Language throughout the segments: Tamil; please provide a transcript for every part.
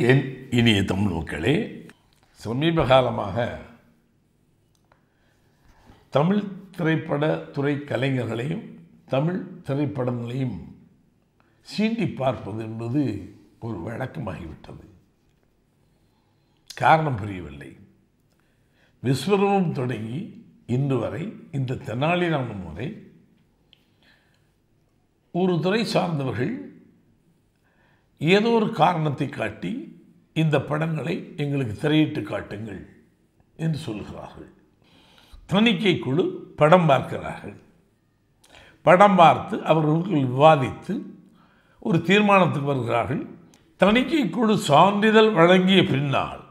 என் இனிய தமிழ் மக்களே சமீப காலமாக தமிழ் திரைப்பட துறை கலைஞர்களையும் தமிழ் திரைப்படங்களையும் சீண்டி பார்ப்பது என்பது ஒரு வழக்கமாகிவிட்டது. காரணம் புரியவில்லை. விஸ்வரூபம் தொடங்கி இன்று வரை இந்த தெனாலிராமன் வரை ஒரு துறை சார்ந்தவர்கள் ஏதோ ஒரு காரணத்தை காட்டி இந்த படங்களை எங்களுக்கு திரையிட்டு காட்டுங்கள் என்று சொல்கிறார்கள். தணிக்கை குழு படம் பார்க்கிறார்கள். படம் பார்த்து அவர்களுக்குள் விவாதித்து ஒரு தீர்மானத்துக்கு வருகிறார்கள். தணிக்கை குழு சான்றிதழ் வழங்கிய பின்னால்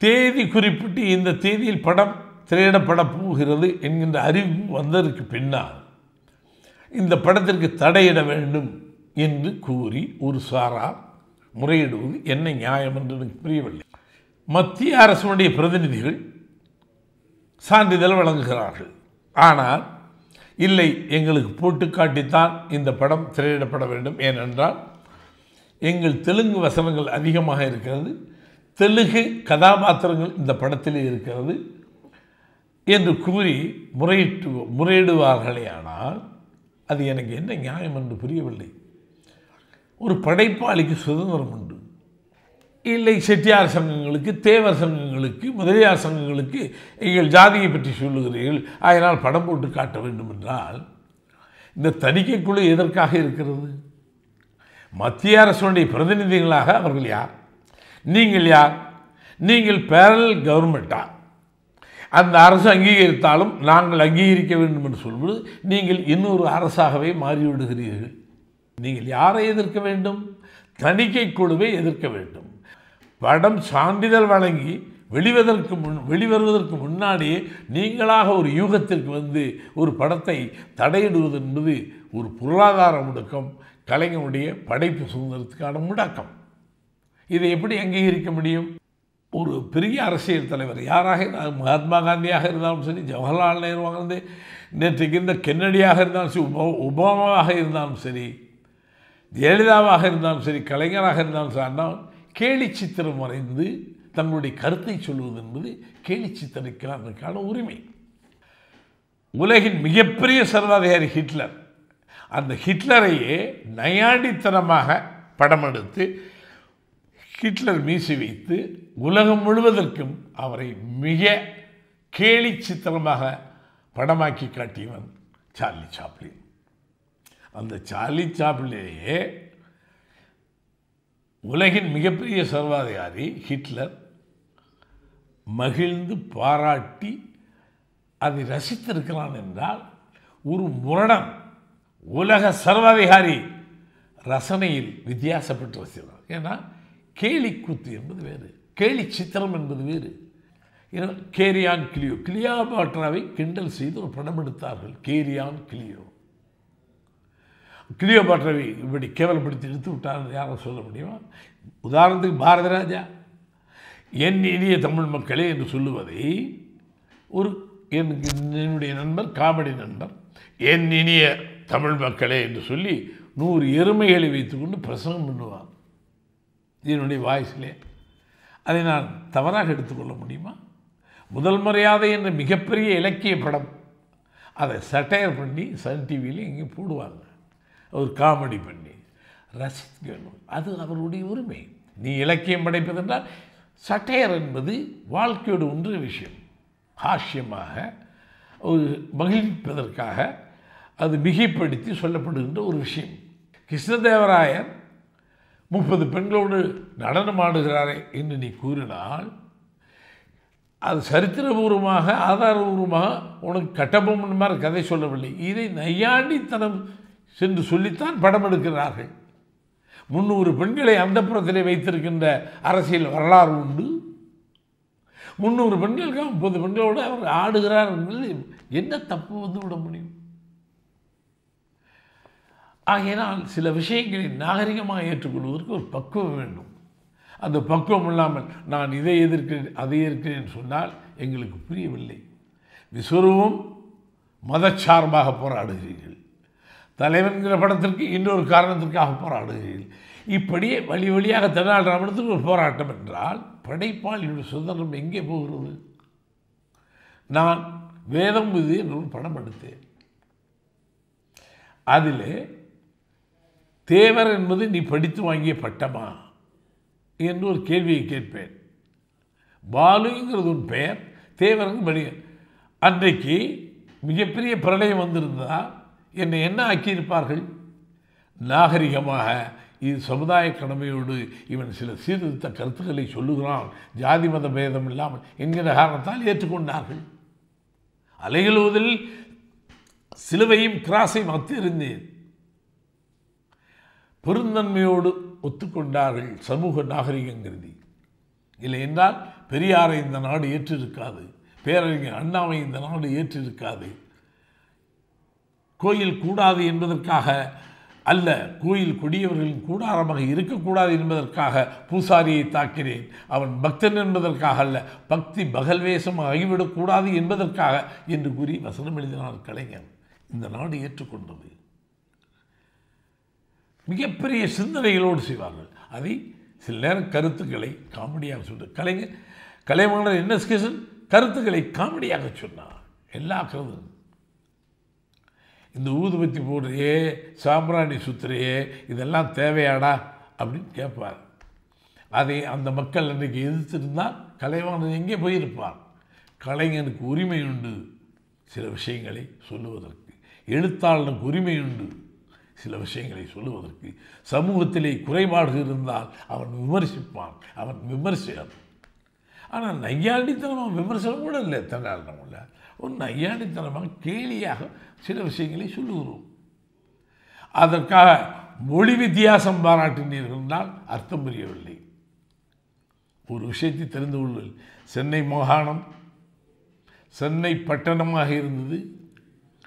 தேதி குறிப்பிட்டு இந்த தேதியில் படம் திரையிடப்பட போகிறது என்கின்ற அறிவிப்பு வந்ததற்கு பின்னால் இந்த படத்திற்கு தடையிட வேண்டும் என்று கூறி ஒரு சாரார் முறையிடுவது என்ன நியாயம் என்று எனக்கு புரியவில்லை. மத்திய அரசுடைய பிரதிநிதிகள் சான்றிதழ் வழங்குகிறார்கள். ஆனால் இல்லை எங்களுக்கு போட்டு காட்டித்தான் இந்த படம் திரையிடப்பட வேண்டும். ஏனென்றால் எங்கள் தெலுங்கு வசனங்கள் அதிகமாக இருக்கிறது. தெலுங்கு கதாபாத்திரங்கள் இந்த படத்திலே இருக்கிறது என்று கூறி முறையிட்டு முறையிடுவார்களே ஆனால் அது எனக்கு என்ன நியாயம் என்று புரியவில்லை. ஒரு படைப்பாளிக்கு சுதந்திரம் உண்டு. இல்லை செட்டியார் சங்கங்களுக்கு தேவர் சங்கங்களுக்கு முதலியார் சங்கங்களுக்கு எங்கள் ஜாதியை பற்றி சொல்லுகிறீர்கள். அதனால் படம் போட்டு காட்ட வேண்டும் என்றால் இந்த தணிக்கைக்குழு எதற்காக இருக்கிறது? மத்திய அரசுடைய பிரதிநிதிகளாக அவர்கள் யார்? நீங்கள் யார்? நீங்கள் பேரல் கவர்மெண்ட்டா அந்த அரசு அங்கீகரித்தாலும் நாங்கள் அங்கீகரிக்க வேண்டும் என்று சொல்வது நீங்கள் இன்னொரு அரசாகவே மாறிவிடுகிறீர்கள். நீங்கள் யாரை எதிர்க்க வேண்டும்? தணிக்கை குழுவை எதிர்க்க வேண்டும். படம் சான்றிதழ் வழங்கி வெளிவதற்கு முன் வெளிவருவதற்கு முன்னாடியே நீங்களாக ஒரு யூகத்திற்கு வந்து ஒரு படத்தை தடையிடுவது என்பது ஒரு பொருளாதார முடக்கம் கலைஞனுடைய படைப்பு சுதந்திரத்துக்கான முடக்கம். இதை எப்படி அங்கீகரிக்க முடியும்? ஒரு பெரிய அரசியல் தலைவர் யாராக இருந்தாலும் மகாத்மா காந்தியாக இருந்தாலும் சரி ஜவஹர்லால் நேருவாக இருந்து நேற்றைக்கு இருந்த கென்னடியாக இருந்தாலும் சரி உப ஒபாமாவாக இருந்தாலும் சரி ஜெயலலிதாவாக இருந்தாலும் சரி கலைஞராக இருந்தாலும் சரி கேலி சித்திரம் வரைந்து தன்னுடைய கருத்தை சொல்வது என்பது கேலி சித்திரக்காரனுக்கான உரிமை. உலகின் மிகப்பெரிய சர்வாதிகாரி ஹிட்லர். அந்த ஹிட்லரையே நயாண்டித்தனமாக படம் எடுத்து ஹிட்லர் மீசி வைத்து உலகம் முழுவதற்கும் அவரை மிக கேலி சித்திரமாக படமாக்கி காட்டியவன் சார்லி சாப்ளின். அந்த சார்லி சாப்ளிலேயே உலகின் மிகப்பெரிய சர்வாதிகாரி ஹிட்லர் மகிழ்ந்து பாராட்டி அதை ரசித்திருக்கிறான் என்றால் ஒரு முரணம் உலக சர்வாதிகாரி ரசனையில் வித்தியாசப்பட்டு ரசிக்கிறார். ஏன்னா கேலிக்கூத்து என்பது வேறு கேலி சித்திரம் என்பது வேறு. கேரியான் கிளியோ கிளியோபாட்ராவை கிண்டல் செய்து ஒரு படம் எடுத்தார்கள் கேரியான் கிளியோ. கிளியோபாட்ராவை இப்படி கேவலப்படுத்தி எடுத்து விட்டார் யாரும் சொல்ல முடியுமா? உதாரணத்துக்கு பாரத ராஜா. என் இனிய தமிழ் மக்களே என்று சொல்லுவதை ஒரு எனக்கு என்னுடைய நண்பர் காமெடி நண்பர் என் இனிய தமிழ் மக்களே என்று சொல்லி நூறு எருமைகளை வைத்துக்கொண்டு பிரசங்கம் பண்ணுவார். என்னுடைய வாய்ஸ்லே. அதை நான் தவறாக எடுத்துக்கொள்ள முடியுமா? முதல் மரியாதை என்ற மிகப்பெரிய இலக்கிய படம். அதை சட்டையர் பண்ணி சன் டிவியில் இங்கே போடுவாங்க ஒரு காமெடி பண்ணி ரசிக்கணும். அது அவருடைய உரிமை. நீ இலக்கியம் படைப்பதென்றால் சட்டையர் என்பது வாழ்க்கையோடு ஒன்று விஷயம். ஹாஷ்யமாக ஒரு மகிழ்விப்பதற்காக அது மிகைப்படுத்தி சொல்லப்படுகின்ற ஒரு விஷயம். கிருஷ்ணதேவராயர் முப்பது பெண்களோடு நடனமாடுகிறாரே என்று நீ கூறினால் அது சரித்திரபூர்வமாக ஆதாரபூர்வமாக உனக்கு கட்டபொம்மன் மாதிரி கதை சொல்லவில்லை. இதை நையாண்டித்தனம் சென்று சொல்லித்தான் படம் எடுக்கிறார்கள். முந்நூறு பெண்களை அந்த புறத்திலே வைத்திருக்கின்ற அரசியல் வரலாறு உண்டு. முந்நூறு பெண்களுக்கு முப்பது பெண்களோடு அவர் ஆடுகிறார் என்பது என்ன தப்பு வந்து விட முடியும்? ஆகையினால் சில விஷயங்களை நாகரிகமாக ஏற்றுக்கொள்வதற்கு ஒரு பக்குவம் வேண்டும். அந்த பக்குவம் இல்லாமல் நான் இதை எதிர்க்கிறேன் அதை எதிர்க்கிறேன் சொன்னால் எங்களுக்கு புரியவில்லை. விஸ்வரூபம் மதச்சார்பாக போராடுகிறீர்கள். தலைவன்கிற படத்திற்கு இன்னொரு காரணத்திற்காக போராடுகிறீர்கள் இப்படியே வழி வழியாக தெனாலிராமனத்துக்கு ஒரு போராட்டம் என்றால் படைப்பால் என்னுடைய சுதந்திரம் எங்கே போகிறது? நான் வேதம் இது என்று ஒரு படம் எடுத்தேன். அதில் தேவர் என்பது நீ படித்து வாங்கிய பட்டமா என்று ஒரு கேள்வியை கேட்பேன். பாலுங்கிறது உன் பெயர் தேவருக்கு படி. அன்றைக்கு மிகப்பெரிய பிரளயம் வந்திருந்தால் என்னை என்ன ஆக்கியிருப்பார்கள்? நாகரிகமாக இது சமுதாய கடமையோடு இவன் சில சீர்திருத்த கருத்துக்களை சொல்லுகிறான். ஜாதி மத பேதம் இல்லாமல் என்கிற காரணத்தால் ஏற்றுக்கொண்டார்கள். அலைகளுவதில் சிலுவையும் கிராஸையும் அத்திருந்தேன். பெருந்தன்மையோடு ஒத்துக்கொண்டார்கள் சமூக நாகரிகம் கருதி. இல்லை என்றால் பெரியாரை இந்த நாடு ஏற்றிருக்காது. பேரறிஞர் அண்ணாவை இந்த நாடு ஏற்றிருக்காது. கோயில் கூடாது என்பதற்காக அல்ல கோயில் கொடியவர்களின் கூடாரமாக இருக்கக்கூடாது என்பதற்காக பூசாரியை தாக்கினேன் அவன் பக்தன் என்பதற்காக அல்ல பக்தி பகல்வேஷம் ஆகிவிடக்கூடாது என்பதற்காக என்று கூறி வசனம் எழுதினார் கலைஞர். இந்த நாடு ஏற்றுக்கொண்டது. மிகப்பெரிய சிந்தனைகளோடு செய்வார்கள். அதை சில நேரம் கருத்துக்களை காமெடியாக சொல்ற கலைஞர் கலைமானர் என்ன ஸ்கேஷன் கருத்துக்களை காமெடியாக சொன்னார். எல்லா கருத்தும் இந்த ஊதுபத்தி போடுறியே சாம்பிராணி சுத்துறையே இதெல்லாம் தேவையாடா அப்படின்னு கேட்பார். அதை அந்த மக்கள் அன்றைக்கு எதிர்த்திருந்தால் கலைவாணன் எங்கே போயிருப்பார் கலைஞனுக்கு உரிமை உண்டு. சில விஷயங்களை சொல்லுவதற்கு. எழுத்தாளனுக்கு உரிமை உண்டு. சில விஷயங்களை சொல்லுவதற்கு. சமூகத்திலே குறைபாடு இருந்தால் அவன் விமர்சிப்பான். அவன் விமர்சகன். ஆனால் நையாண்டித்தனமாக விமர்சனம் கூட இல்லை தன்னாளனமில்ல ஒரு நையாண்டித்தனமாக கேலியாக சில விஷயங்களை சொல்லுகிறோம். அதற்காக மொழி வித்தியாசம் பாராட்டினீர்கள் என்றால் அர்த்தம் புரியவில்லை. ஒரு விஷயத்தை தெரிந்து கொள்ளுங்கள். சென்னை மாகாணம் சென்னை பட்டணமாக இருந்தது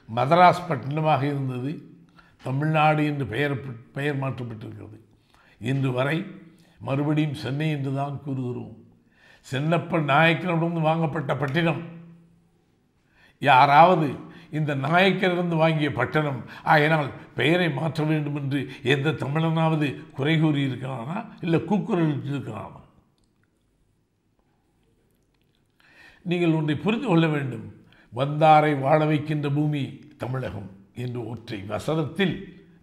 மதராஸ் பட்டணமாக இருந்தது தமிழ்நாடு என்று பெயர் பெயர் மாற்றப்பட்டிருக்கிறது. இன்று வரை மறுபடியும் சென்னை என்று தான் கூறுகிறோம். சென்னப்ப நாயக்கரிடமிருந்து வாங்கப்பட்ட பட்டினம் யாராவது இந்த நாயக்கரிலிருந்து வாங்கிய பட்டணம் ஆகினால் பெயரை மாற்ற வேண்டும் என்று எந்த தமிழனாவது குறை கூறி இருக்கிறானா இல்லை கூக்குரல் இருக்கிறானா நீங்கள் ஒன்றை புரிந்து கொள்ள வேண்டும். வந்தாரை வாழ வைக்கின்ற பூமி தமிழகம் என்று ஒற்றை வசனத்தில்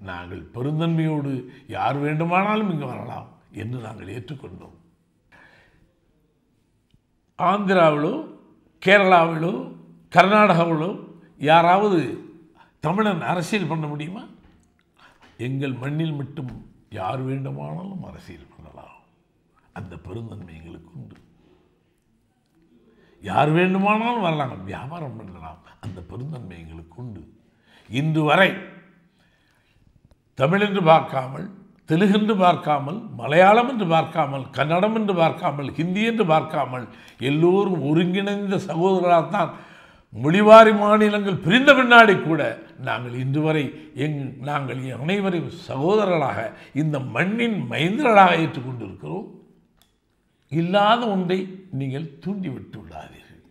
நாங்கள் பெருந்தன்மையோடு யார் வேண்டுமானாலும் இங்கு வரலாம் என்று நாங்கள் ஏற்றுக்கொண்டோம். ஆந்திராவிலோ கேரளாவிலோ கர்நாடகாவிலோ யாராவது தமிழன் அரசியல் பண்ண முடியுமா? எங்கள் மண்ணில் மட்டும் யார் வேண்டுமானாலும் அரசியல் பண்ணலாம். அந்த பெருந்தன்மை எங்களுக்கு உண்டு. யார் வேண்டுமானாலும் வரலாம் வியாபாரம் பண்ணலாம். அந்த பெருந்தன்மை எங்களுக்கு உண்டு. இன்று வரை தமிழ் என்று பார்க்காமல் தெலுங்கு என்று பார்க்காமல் மலையாளம் என்று பார்க்காமல் கன்னடம் என்று பார்க்காமல் ஹிந்தி என்று பார்க்காமல் எல்லோரும் ஒருங்கிணைந்த சகோதரராகத்தான் மொழிவாரி மாநிலங்கள் பிரிந்த பின்னாடி கூட நாங்கள் இன்று வரை எங் நாங்கள் அனைவரையும் சகோதரர்களாக இந்த மண்ணின் மைந்தர்களாக ஏற்றுக்கொண்டிருக்கிறோம். இல்லாத ஒன்றை நீங்கள் தூண்டிவிட்டு விடாதீர்கள்.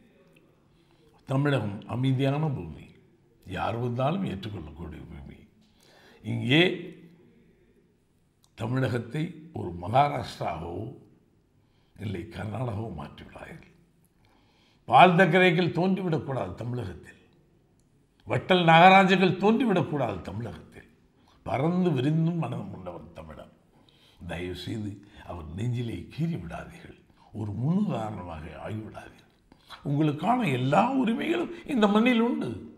தமிழகம் அமைதியான பூமி. யார் வந்தாலும் ஏற்றுக்கொள்ளக்கூடிய பூமி. இங்கே தமிழகத்தை ஒரு மகாராஷ்டிராவோ இல்லை கர்நாடகாவோ மாற்றிவிடாதீர்கள். பால் தக்கரைகள் தோன்றிவிடக்கூடாது தமிழகத்தில். வட்டல் நாகராஜர்கள் தோன்றிவிடக்கூடாது தமிழகத்தில். பறந்து விரிந்தும் மனம் கொண்டவர் தமிழன் தயவு செய்து அவர் நெஞ்சிலே கீறி விடாதீர்கள் ஒரு முன்னுதாரணமாக ஆகிவிடாதீர்கள். உங்களுக்கான எல்லா உரிமைகளும் இந்த மண்ணில் உண்டு.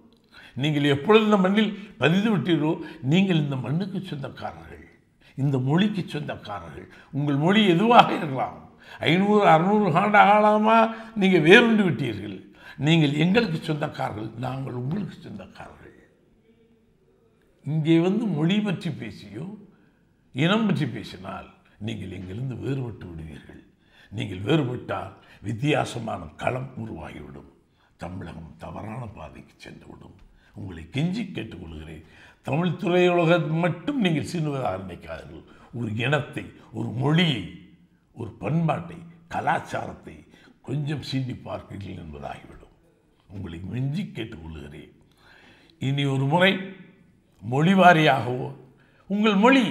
நீங்கள் எப்பொழுது இந்த மண்ணில் பதிந்து விட்டீர்களோ நீங்கள் இந்த மண்ணுக்கு சொந்தக்காரர்கள். இந்த மொழிக்கு சொந்தக்காரர்கள். உங்கள் மொழி எதுவாக இருக்கலாம். ஐநூறு அறுநூறு ஆண்டு காலமாக நீங்கள் வேறுண்டு விட்டீர்கள். நீங்கள் எங்களுக்கு சொந்தக்காரர்கள் நாங்கள் உங்களுக்கு சொந்தக்காரர்கள். இங்கே வந்து மொழி பற்றி பேசியோ இனம் பற்றி பேசினால் நீங்கள் எங்கிருந்து வேறுபட்டு விடுவீர்கள். நீங்கள் வேறுபட்டால் வித்தியாசமான களம் உருவாகிவிடும். தமிழகம் தவறான பாதைக்கு சென்றுவிடும். உங்களை கெஞ்சி கேட்டுக்கொள்கிறேன். தமிழ் துறையுலகம் மட்டும் நீங்கள் சீனுவதாக நினைக்காதீர்கள். ஒரு இனத்தை ஒரு மொழியை ஒரு பண்பாட்டை கலாச்சாரத்தை கொஞ்சம் சீண்டி பார்க்கிறீர்கள் என்பதாகிவிடும். உங்களை மிஞ்சி கேட்டுக்கொள்கிறேன். இனி ஒரு முறை மொழி வாரியாகவோ உங்கள் மொழி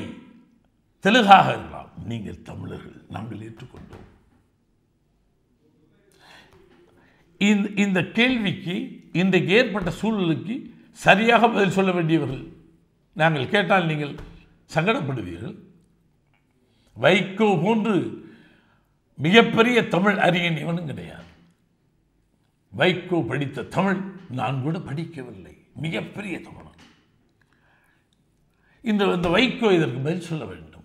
தெலுங்காக இருக்கலாம். நீங்கள் தமிழர்கள் நாங்கள் ஏற்றுக்கொண்டோம். இந்த இந்த கேள்விக்கு இன்றைக்கு ஏற்பட்ட சூழலுக்கு சரியாக பதில் சொல்ல வேண்டியவர்கள் நாங்கள் கேட்டால் நீங்கள் சங்கடப்படுவீர்கள். வைகோ போன்று மிகப்பெரிய தமிழ் அறிஞன் இவனும் கிடையாது. வைகோ படித்த தமிழ் நான் கூட படிக்கவில்லை. மிகப்பெரிய தமிழன் இந்த இந்த வைகோ இதற்கு பதில் சொல்ல வேண்டும்.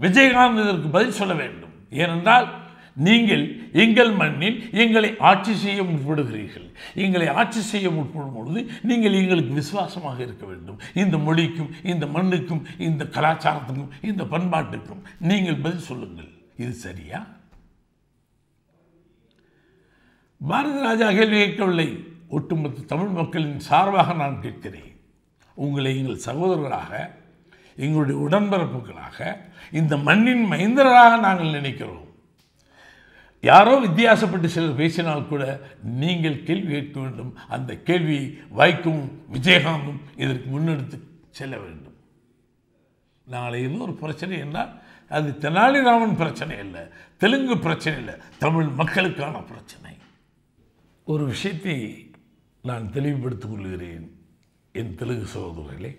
விஜயகாந்த் இதற்கு பதில் சொல்ல வேண்டும். ஏனென்றால் நீங்கள் எங்கள் மண்ணில் எங்களை ஆட்சி செய்ய முற்படுகிறீர்கள். எங்களை ஆட்சி செய்ய முற்படும் பொழுது நீங்கள் எங்களுக்கு விசுவாசமாக இருக்க வேண்டும். இந்த மொழிக்கும் இந்த மண்ணுக்கும் இந்த கலாச்சாரத்துக்கும் இந்த பண்பாட்டுக்கும் நீங்கள் பதில் சொல்லுங்கள். இது சரியா? பாரத ராஜா கேள்வி கேட்கவில்லை. ஒட்டுமொத்த தமிழ் மக்களின் சார்பாக நான் கேட்கிறேன். உங்களை எங்கள் சகோதரர்களாக எங்களுடைய உடன்பிறப்புகளாக இந்த மண்ணின் மைந்தராக நாங்கள் நினைக்கிறோம். யாரோ வித்தியாசப்பட்டு சிலர் பேசினால் கூட நீங்கள் கேள்வி கேட்க வேண்டும். அந்த கேள்வியை வைக்கும் விஜயகாந்தும் இதற்கு முன்னெடுத்து செல்ல வேண்டும். நாளை ஒரு பிரச்சனை என்றால் அது தெனாலிராமன் பிரச்சனை இல்லை தெலுங்கு பிரச்சனை இல்லை தமிழ் மக்களுக்கான பிரச்சனை. ஒரு விஷயத்தை நான் தெளிவுபடுத்திக் கொள்கிறேன் என் தெலுங்கு சகோதரர்களே.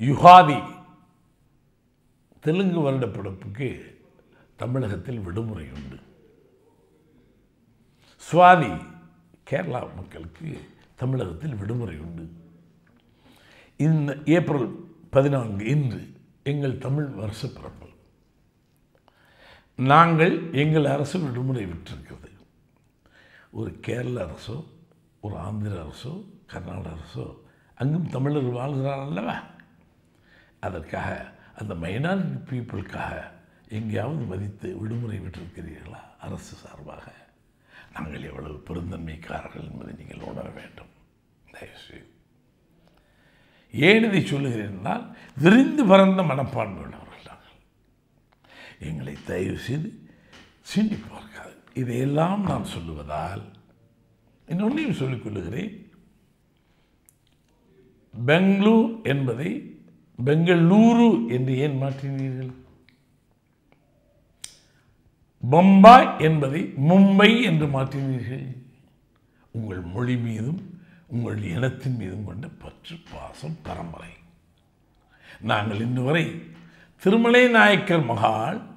யுகாதி தெலுங்கு வருடப்பிறப்புக்கு தமிழகத்தில் விடுமுறை உண்டு. சுவாதி கேரளா மக்களுக்கு தமிழகத்தில் விடுமுறை உண்டு. இந்த ஏப்ரல் பதினான்கு இன்று எங்கள் தமிழ் வருஷ பிறப்பு. நாங்கள் எங்கள் அரசு விடுமுறை விட்டிருக்கிறது. ஒரு கேரள அரசோ ஒரு ஆந்திர அரசோ கர்நாடக அரசோ அங்கும் தமிழர் வாழ்கிறார் அல்லவா? அதற்காக அந்த மைனாரிட்டி பீப்புளுக்காக எங்கேயாவது மதித்து விடுமுறை விட்டிருக்கிறீர்களா அரசு சார்பாக. நாங்கள் எவ்வளவு பெருந்தன்மைக்காரர்கள் என்பதை நீங்கள் உணர வேண்டும். தயவுசெய்து. ஏன் இதை சொல்லுகிறேன் என்றால் விரிந்து பறந்த மனப்பான்மை உள்ளவர்கள் நாங்கள். எங்களை தயவு செய்து சிந்தி பார்க்காது. இதையெல்லாம் நான் சொல்லுவதால் இன்னொன்றையும் சொல்லிக் கொள்ளுகிறேன். பெங்களூர் என்பதை பெங்களூரு என்று ஏன் மாற்றினீர்கள்? பம்பாய் என்பதை மும்பை என்று மாற்றினீர்கள். உங்கள் மொழி மீதும் உங்கள் இனத்தின் மீதும் கொண்ட பற்று பாசம் பரம்பரை. நாங்கள் இன்று வரை திருமலை நாயக்கர் மகால்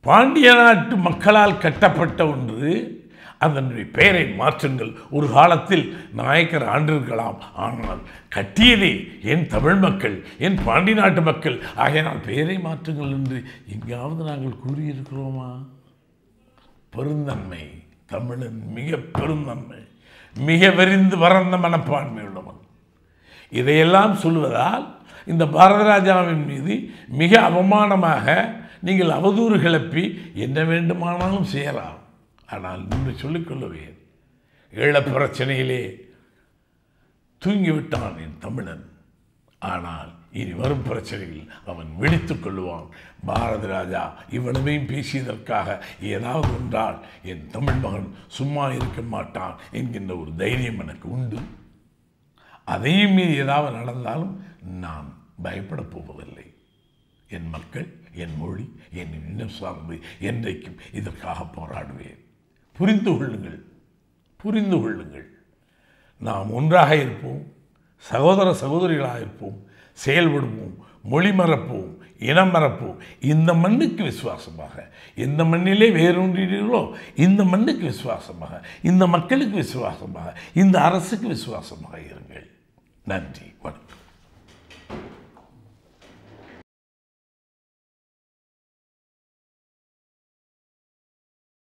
பாண்டிய நாட்டு மக்களால் கட்டப்பட்ட ஒன்று அதனுடைய பெயரை மாற்றுங்கள். ஒரு காலத்தில் நாயக்கர் ஆண்டிருக்கலாம். ஆனால் கட்டியதே என் தமிழ் மக்கள் என் பாண்டி நாட்டு மக்கள். ஆகையினால் பெயரை மாற்றுங்கள் என்று எங்காவது நாங்கள் கூறியிருக்கிறோமா? பெருந்தன்மை தமிழன் மிக பெருந்தன்மை மிக விரிந்து வறந்த மனப்பான்மை உள்ளவன். இதையெல்லாம் சொல்வதால் இந்த பாரதராஜாவின் மீது மிக அவமானமாக நீங்கள் அவதூறு கிளப்பி என்ன வேண்டுமானாலும் செய்யலாம். ஆனால் இன்று சொல்லிக்கொள்ளுவேன் ஈழப் பிரச்சனையிலே தூங்கிவிட்டான் என் தமிழன். ஆனால் இனி வரும் பிரச்சனையில் அவன் விழித்துக் கொள்ளுவான். பாரத ராஜா இவ்வளவையும் பேசியதற்காக ஏதாவது ஒன்றால் என் தமிழ் மகன் சும்மா இருக்க மாட்டான் என்கின்ற ஒரு தைரியம் எனக்கு உண்டு. அதையும் மீறி ஏதாவது நடந்தாலும் நான் பயப்படப் போவதில்லை. என் மக்கள் என் மொழி என் இன்னும் சார்ந்து என்றைக்கும் இதற்காக போராடுவேன். புரிந்து கொள்ளுங்கள். புரிந்து கொள்ளுங்கள். நாம் ஒன்றாக இருப்போம் சகோதர சகோதரிகளாக இருப்போம் செயல்படுவோம் மொழி மறப்போம் இனம் மறப்போம். இந்த மண்ணுக்கு விசுவாசமாக. எந்த மண்ணிலே வேரூன்றீர்களோ இந்த மண்ணுக்கு விசுவாசமாக. இந்த மக்களுக்கு விசுவாசமாக. இந்த அரசுக்கு விசுவாசமாக இருங்கள். நன்றி வணக்கம்.